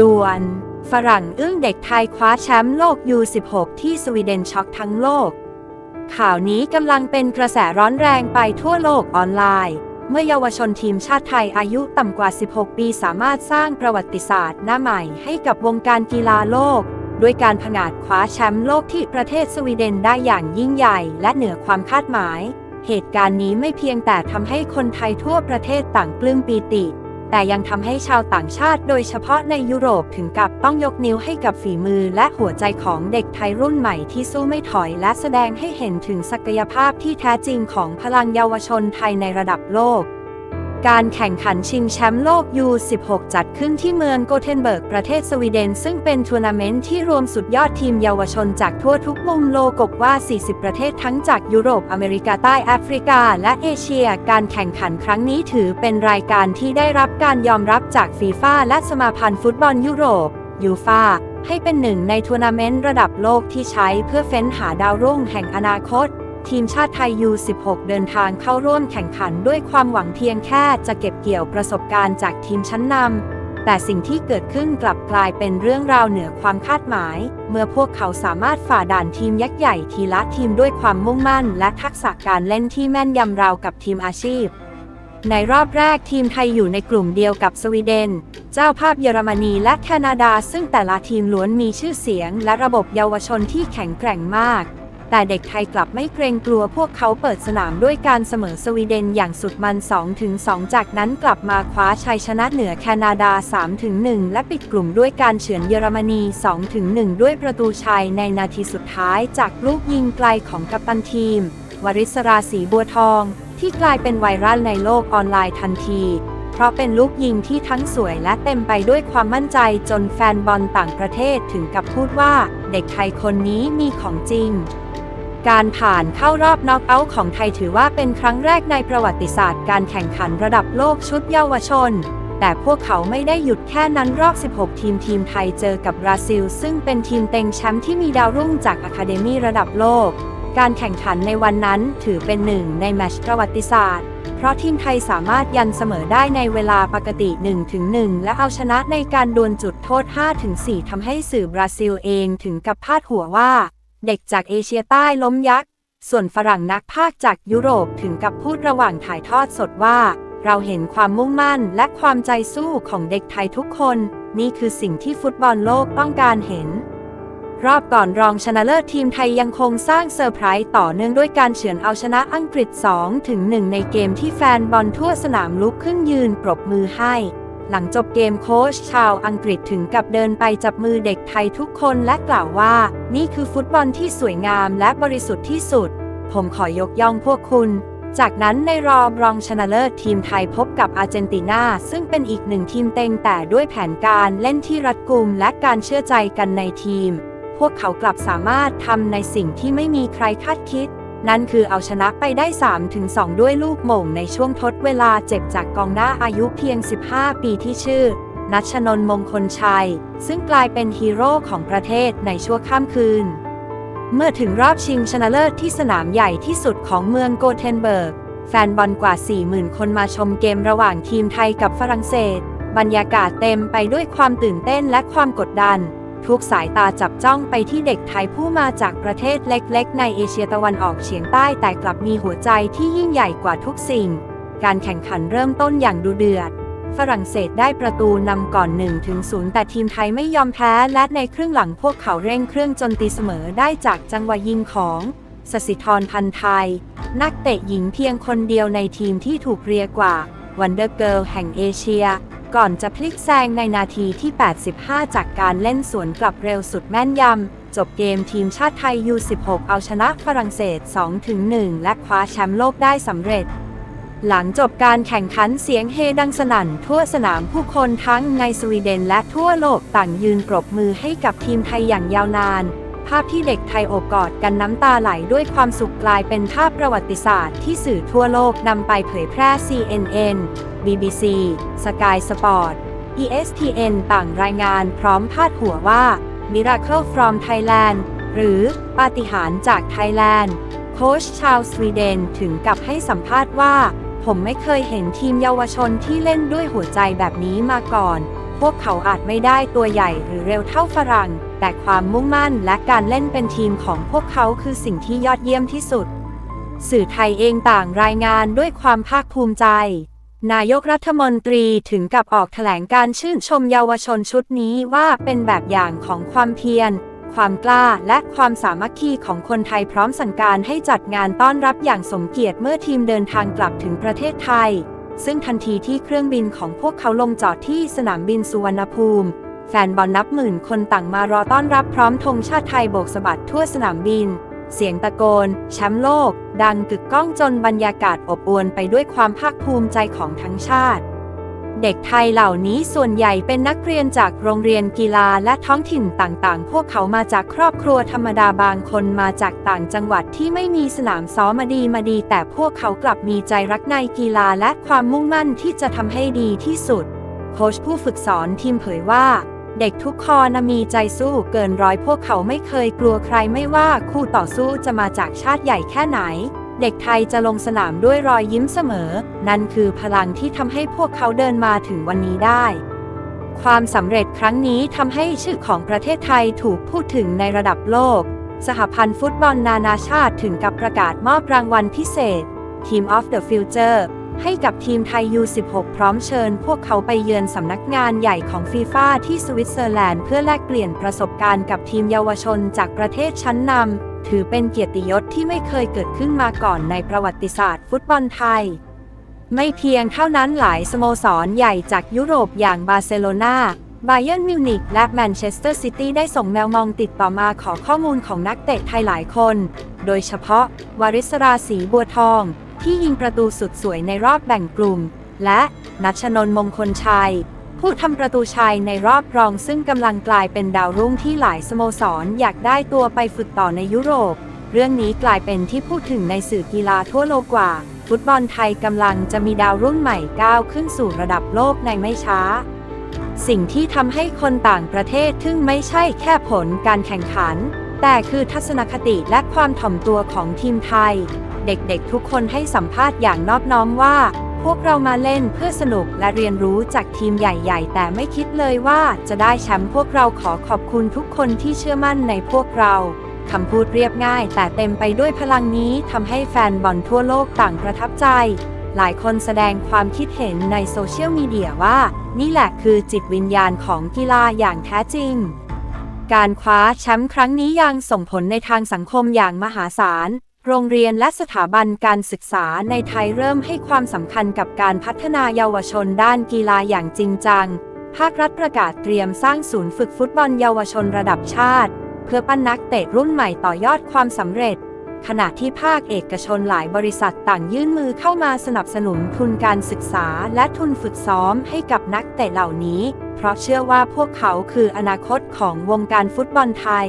ด่วน ฝรั่งอึ้งเด็กไทยคว้าแชมป์โลก U16 ที่สวีเดนช็อกทั้งโลก ข่าวนี้กำลังเป็นกระแสร้อนแรงไปทั่วโลกออนไลน์ เมื่อเยาวชนทีมชาติไทยอายุต่ำกว่า 16 ปีสามารถสร้างประวัติศาสตร์หน้าใหม่ให้กับวงการกีฬาโลก ด้วยการผงาดคว้าแชมป์โลกที่ประเทศสวีเดนได้อย่างยิ่งใหญ่และเหนือความคาดหมาย เหตุการณ์นี้ไม่เพียงแต่ทำให้คนไทยทั่วประเทศต่างปลื้มปีติ แต่ยังทำให้ชาวต่างชาติโดยเฉพาะในยุโรปถึงกับต้องยกนิ้วให้กับฝีมือและหัวใจของเด็กไทยรุ่นใหม่ที่สู้ไม่ถอยและแสดงให้เห็นถึงศักยภาพที่แท้จริงของพลังเยาวชนไทยในระดับโลก การแข่งขันชิงแชมป์โลก U16 จัดขึ้นที่เมืองโกเทนเบิร์กประเทศสวีเดน ซึ่งเป็นทัวร์นาเมนต์ที่รวมสุดยอดทีมเยาวชนจากทั่วทุกมุมโลกกว่า 40 ประเทศทั้งจากยุโรป อเมริกาใต้แอฟริกา และเอเชีย การแข่งขันครั้งนี้ถือเป็นรายการที่ได้รับการยอมรับจากฟีฟ่าและสมาพันธ์ฟุตบอลยุโรปยูฟาให้เป็นหนึ่งในทัวร์นาเมนต์ระดับโลกที่ใช้เพื่อเฟ้นหาดาวรุ่งแห่งอนาคต ทีมชาติไทย U16 เดินทางเข้าร่วมแข่งขันด้วยความหวังเพียงแค่จะเก็บเกี่ยวประสบการณ์จากทีมชั้นนำ แต่สิ่งที่เกิดขึ้นกลับกลายเป็นเรื่องราวเหนือความคาดหมาย เมื่อพวกเขาสามารถฝ่าด่านทีมยักษ์ใหญ่ทีละทีมด้วยความมุ่งมั่น และทักษะการเล่นที่แม่นยำราวกับทีมอาชีพ ในรอบแรกทีมไทยอยู่ในกลุ่มเดียวกับสวีเดน เจ้าภาพเยอรมนีและแคนาดา ซึ่งแต่ละทีมล้วนมีชื่อเสียง และระบบเยาวชนที่แข็งแกร่งมาก แต่เด็กไทยกลับไม่เกรงกลัวพวกเขาเปิดสนามด้วยการเสมอสวีเดนอย่างสุดมัน 2-2 จากนั้นกลับมาคว้าชัยชนะเหนือแคนาดา 3-1 และปิดกลุ่มด้วยการเฉือนเยอรมนี 2-1 ด้วยประตูชัยในนาทีสุดท้ายจากลูกยิงไกลของกัปตันทีม วริศราศีบัวทอง ที่กลายเป็นไวรัลในโลกออนไลน์ทันทีเพราะเป็นลูกยิงที่ทั้งสวยและเต็มไปด้วยความมั่นใจจนแฟนบอลต่างประเทศถึงกับพูดว่า เด็กไทยคนนี้มีของจริง การผ่านเข้ารอบน็อกเอาท์ของไทยถือว่าเป็นครั้งแรกในประวัติศาสตร์การแข่งขันระดับโลกชุดเยาวชน แต่พวกเขาไม่ได้หยุดแค่นั้นรอบ 16 ทีมทีมไทยเจอกับบราซิล ซึ่งเป็นทีมเต็งแชมป์ที่มีดาวรุ่งจากอะคาเดมีระดับโลก การแข่งขันในวันนั้นถือเป็นหนึ่งในแมตช์ประวัติศาสตร์ เพราะทีมไทยสามารถยันเสมอได้ในเวลาปกติ 1-1 และเอาชนะในการดวลจุดโทษ 5-4ทำให้สื่อบราซิลเองถึงกับพาดหัวว่า เด็กจากเอเชียใต้ล้มยักษ์ ส่วนฝรั่งนักพากย์จากยุโรปถึงกับพูดระหว่างถ่ายทอดสดว่า เราเห็นความมุ่งมั่นและความใจสู้ของเด็กไทยทุกคน นี่คือสิ่งที่ฟุตบอลโลกต้องการเห็น รอบก่อนรองชนะเลิศทีมไทยยังคงสร้างเซอร์ไพรส์ต่อเนื่องด้วยการเฉือนเอาชนะอังกฤษ2ถึง1ในเกมที่แฟนบอลทั่วสนามลุกขึ้นยืนปรบมือให้ หลังจบเกมโค้ชชาวอังกฤษถึงกับเดินไปจับมือเด็กไทยทุกคนและกล่าวว่า นี่คือฟุตบอลที่สวยงามและบริสุทธิ์ที่สุด ผมขอยกย่องพวกคุณ จากนั้นในรอบรองชนะเลิศทีมไทยพบกับอาร์เจนตินา ซึ่งเป็นอีกหนึ่งทีมเต็งแต่ด้วยแผนการเล่นที่รัดกุมและการเชื่อใจกันในทีม พวกเขากลับสามารถทำในสิ่งที่ไม่มีใครคาดคิด นั่นคือเอาชนะไปได้ 3-2 ด้วยลูกโหม่งในช่วงทดเวลาเจ็บจากกองหน้าอายุเพียง 15 ปีที่ชื่อ นัชนนมงคลชัย ซึ่งกลายเป็นฮีโร่ของประเทศในชั่วข้ามคืน เมื่อถึงรอบชิงชนะเลิศที่สนามใหญ่ที่สุดของเมืองโกเทนเบิร์ก แฟนบอลกว่า 40,000 คนมาชมเกมระหว่างทีมไทยกับฝรั่งเศส บรรยากาศเต็มไปด้วยความตื่นเต้นและความกดดัน ทุกสายตาจับจ้องไปที่เด็กไทยผู้มาจากประเทศเล็กๆ ในเอเชียตะวันออกเฉียงใต้แต่กลับมีหัวใจที่ยิ่งใหญ่กว่าทุกสิ่ง การแข่งขันเริ่มต้นอย่างดูเดือด ฝรั่งเศสได้ประตูนำก่อน1ถึง0แต่ทีมไทยไม่ยอมแพ้ และในครึ่งหลังพวกเขาเร่งเครื่องจนตีเสมอได้จากจังหวะยิงของสสิธรพันธ์ไทย นักเตะหญิงเพียงคนเดียวในทีมที่ถูกเรียกว่าวันเดอร์เกิลแห่งเอเชีย ก่อนจะพลิกแซงในนาทีที่ 85 จากการเล่นสวนกลับเร็วสุดแม่นยำ จบเกมทีมชาติไทย U16 เอาชนะฝรั่งเศส 2-1 และคว้าแชมป์โลกได้สำเร็จ หลังจบการแข่งขันเสียงเฮดังสนั่น ทั่วสนามผู้คนทั้งในสวีเดนและทั่วโลกต่างยืนปรบมือให้กับทีมไทยอย่างยาวนาน ภาพที่เด็กไทยโอบกอดกันน้ำตาไหลด้วยความสุขกลายเป็นภาพประวัติศาสตร์ที่สื่อทั่วโลกนำไปเผยแพร่ CNN BBC Sky Sport ESPN ต่างรายงานพร้อมพาดหัวว่า Miracle from Thailand หรือปาฏิหาริย์จากไทยแลนด์โค้ชชาวสวีเดนถึงกับให้สัมภาษณ์ว่า ผมไม่เคยเห็นทีมเยาวชนที่เล่นด้วยหัวใจแบบนี้มาก่อน ควกเขาอาจไม่ได้ตัวใหญ่หรือเร็วเท่าฝรั่ง แต่ความมุ่งมั่นและการเล่นเป็นทีมของพวกเขาคือสิ่งที่ยอดเยี่ยมที่สุด สื่อไทยเองต่างรายงานด้วยความภาคภูมิใจ นายกรัฐมนตรีถึงกับออกแถลงการชื่นชมเยาวชนชุดนี้ว่าเป็นแบบอย่างของความเพียรความกล้าและความสามัคคีของคนไทยพร้อมสั่งการให้จัดงานต้อนรับอย่างสมเกียรติเมื่อทีมเดินทางกลับถึงประเทศไทย ซึ่งทันทีที่เครื่องบินของพวกเขาลงจอดที่สนามบินสุวรรณภูมิ แฟนบอลนับหมื่นคนต่างมารอต้อนรับพร้อมธงชาติไทยโบกสะบัดทั่วสนามบิน เสียงตะโกน แชมป์โลก ดังกึกก้องจนบรรยากาศอบอวลไปด้วยความภาคภูมิใจของทั้งชาติ เด็กไทยเหล่านี้ส่วนใหญ่เป็นนักเรียนจากโรงเรียนกีฬาและท้องถิ่นต่างๆ พวกเขามาจากครอบครัวธรรมดาบางคนมาจากต่างจังหวัดที่ไม่มีสนามซ้อมมาดีมาดี แต่พวกเขากลับมีใจรักในกีฬาและความมุ่งมั่นที่จะทำให้ดีที่สุด โค้ชผู้ฝึกสอนทีมเผยว่า เด็กทุกคนนะมีใจสู้เกินร้อยพวกเขาไม่เคยกลัวใครไม่ว่าคู่ต่อสู้จะมาจากชาติใหญ่แค่ไหน เด็กไทยจะลงสนามด้วยรอยยิ้มเสมอ นั่นคือพลังที่ทำให้พวกเขาเดินมาถึงวันนี้ได้ ความสำเร็จครั้งนี้ทำให้ชื่อของประเทศไทยถูกพูดถึงในระดับโลก สหพันธ์ฟุตบอลนานาชาติถึงกับประกาศมอบรางวัลพิเศษ Team of the Future ให้กับทีมไทย U16 พร้อมเชิญ พวกเขาไปเยือนสำนักงานใหญ่ของฟีฟ่าที่สวิตเซอร์แลนด์เพื่อแลกเปลี่ยนประสบการณ์กับทีมเยาวชนจากประเทศชั้นนำ ถือเป็นเกียรติยศที่ไม่เคยเกิดขึ้นมาก่อนในประวัติศาสตร์ฟุตบอลไทย ไม่เพียงเท่านั้นหลายสโมสรใหญ่จากยุโรปอย่างบาร์เซโลนาบาเยิร์นมิวนิกและแมนเชสเตอร์ซิตี้ได้ส่งแมวมองติดต่อมาขอข้อมูลของนักเตะไทยหลายคน โดยเฉพาะวาริศราศีบัวทอง ที่ยิงประตูสุดสวยในรอบแบ่งกลุ่ม และนัชนนมงคลชัย ผู้ทำประตูชัยในรอบรองซึ่งกำลังกลายเป็นดาวรุ่งที่หลายสโมสรอยากได้ตัวไปฝึกต่อในยุโรป เรื่องนี้กลายเป็นที่พูดถึงในสื่อกีฬาทั่วโลกกว่า ฟุตบอลไทยกำลังจะมีดาวรุ่นใหม่ก้าวขึ้นสู่ระดับโลกในไม่ช้า สิ่งที่ทำให้คนต่างประเทศทึ่งไม่ใช่แค่ผลการแข่งขัน แต่คือทัศนคติและความถ่อมตัวของทีมไทย เด็กๆทุกคนให้สัมภาษณ์อย่างนอบน้อมว่า พวกเรามาเล่นเพื่อสนุกและเรียนรู้จากทีมใหญ่ ๆ แต่ไม่คิดเลยว่าจะได้แชมป์พวกเราขอขอบคุณทุกคนที่เชื่อมั่นในพวกเราคำพูดเรียบง่าย แต่เต็มไปด้วยพลังนี้ทำให้แฟนบอลทั่วโลกต่างประทับใจ หลายคนแสดงความคิดเห็นในโซเชียลมีเดียว่า นี่แหละคือจิตวิญญาณของกีฬาอย่างแท้จริง การคว้าแชมป์ครั้งนี้ยังส่งผลในทางสังคมอย่างมหาศาล โรงเรียนและสถาบันการศึกษาในไทยเริ่มให้ความสำคัญกับการพัฒนาเยาวชนด้านกีฬาอย่างจริงจัง ภาครัฐประกาศเตรียมสร้างศูนย์ฝึกฟุตบอลเยาวชนระดับชาติ เพื่อปั้นนักเตะรุ่นใหม่ต่อยอดความสำเร็จ ขณะที่ภาคเอกชนหลายบริษัทต่างยื่นมือเข้ามาสนับสนุนทุนการศึกษาและทุนฝึกซ้อมให้กับนักเตะเหล่านี้ เพราะเชื่อว่าพวกเขาคืออนาคตของวงการฟุตบอลไทย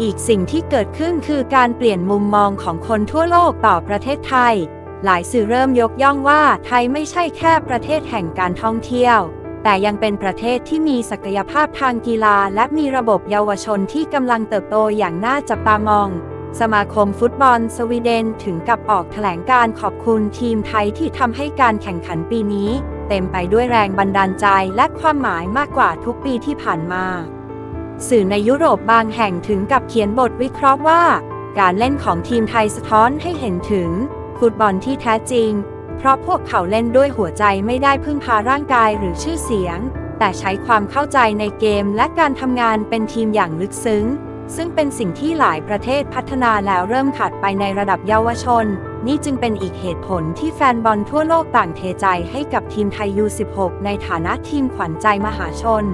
อีกสิ่งที่เกิดขึ้นคือการเปลี่ยนมุมมองของคนทั่วโลกต่อประเทศไทย หลายสื่อเริ่มยกย่องว่าไทยไม่ใช่แค่ประเทศแห่งการท่องเที่ยว แต่ยังเป็นประเทศที่มีศักยภาพทางกีฬา และมีระบบเยาวชนที่กำลังเติบโตอย่างน่าจับตามอง สมาคมฟุตบอลสวีเดนถึงกับออกแถลงการขอบคุณทีมไทยที่ทำให้การแข่งขันปีนี้ เต็มไปด้วยแรงบันดาลใจและความหมายมากกว่าทุกปีที่ผ่านมา สื่อในยุโรปบางแห่งถึงกับเขียนบทวิเคราะห์ว่า การเล่นของทีมไทยสะท้อนให้เห็นถึง ฟุตบอลที่แท้จริง เพราะพวกเขาเล่นด้วยหัวใจไม่ได้พึ่งพาร่างกายหรือชื่อเสียง แต่ใช้ความเข้าใจในเกมและการทำงานเป็นทีมอย่างลึกซึ้ง ซึ่งเป็นสิ่งที่หลายประเทศพัฒนาแล้วเริ่มขัดไปในระดับเยาวชน นี่จึงเป็นอีกเหตุผลที่แฟนบอลทั่วโลกต่างเทใจให้กับทีมไทย U16 ในฐานะทีมขวัญใจมหาชน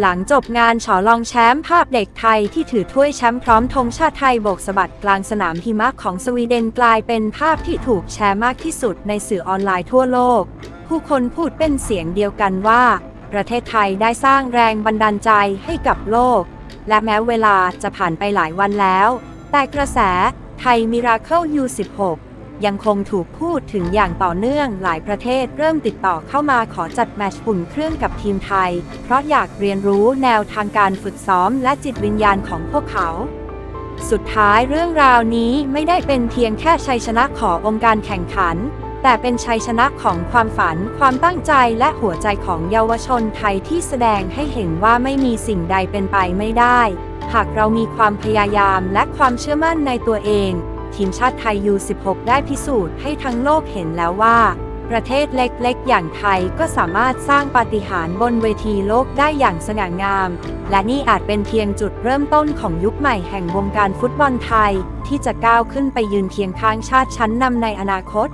หลังจบงานฉอลองแชมป์ภาพเด็กไทยที่ถือถ้วยแชมป์พร้อมธงชาติไทยโบกสะบัดกลางสนามหิมะของสวีเดนกลายเป็นภาพที่ถูกแชร์มากที่สุดในสื่อออนไลน์ทั่วโลก ผู้คนพูดเป็นเสียงเดียวกันว่า ประเทศไทยได้สร้างแรงบันดาลใจให้กับโลก และแม้เวลาจะผ่านไปหลายวันแล้ว แต่กระแสไทยมิราเคิล U16 ยังคงถูกพูดถึงอย่างต่อเนื่องหลายประเทศเริ่มติดต่อเข้ามาขอจัดแมตช์อุ่นเครื่องกับทีมไทย เพราะอยากเรียนรู้แนวทางการฝึกซ้อมและจิตวิญญาณของพวกเขา สุดท้ายเรื่องราวนี้ไม่ได้เป็นเพียงแค่ชัยชนะขององค์การแข่งขันแแต่เป็นชัยชนะของความฝัน ความตั้งใจและหัวใจของเยาวชนไทยที่แสดงให้เห็นว่าไม่มีสิ่งใดเป็นไปไม่ได้ หากเรามีความพยายามและความเชื่อมั่นในตัวเอง ทีมชาติไทย U16 ได้พิสูจน์ให้ทั้งโลกเห็นแล้วว่า ประเทศเล็กๆ อย่างไทยก็สามารถสร้างปาฏิหาริย์บนเวทีโลกได้อย่างสง่างาม และนี่อาจเป็นเพียงจุดเริ่มต้นของยุคใหม่แห่งวงการฟุตบอลไทย ที่จะก้าวขึ้นไปยืนเคียงข้างชาติชั้นนำในอนาคต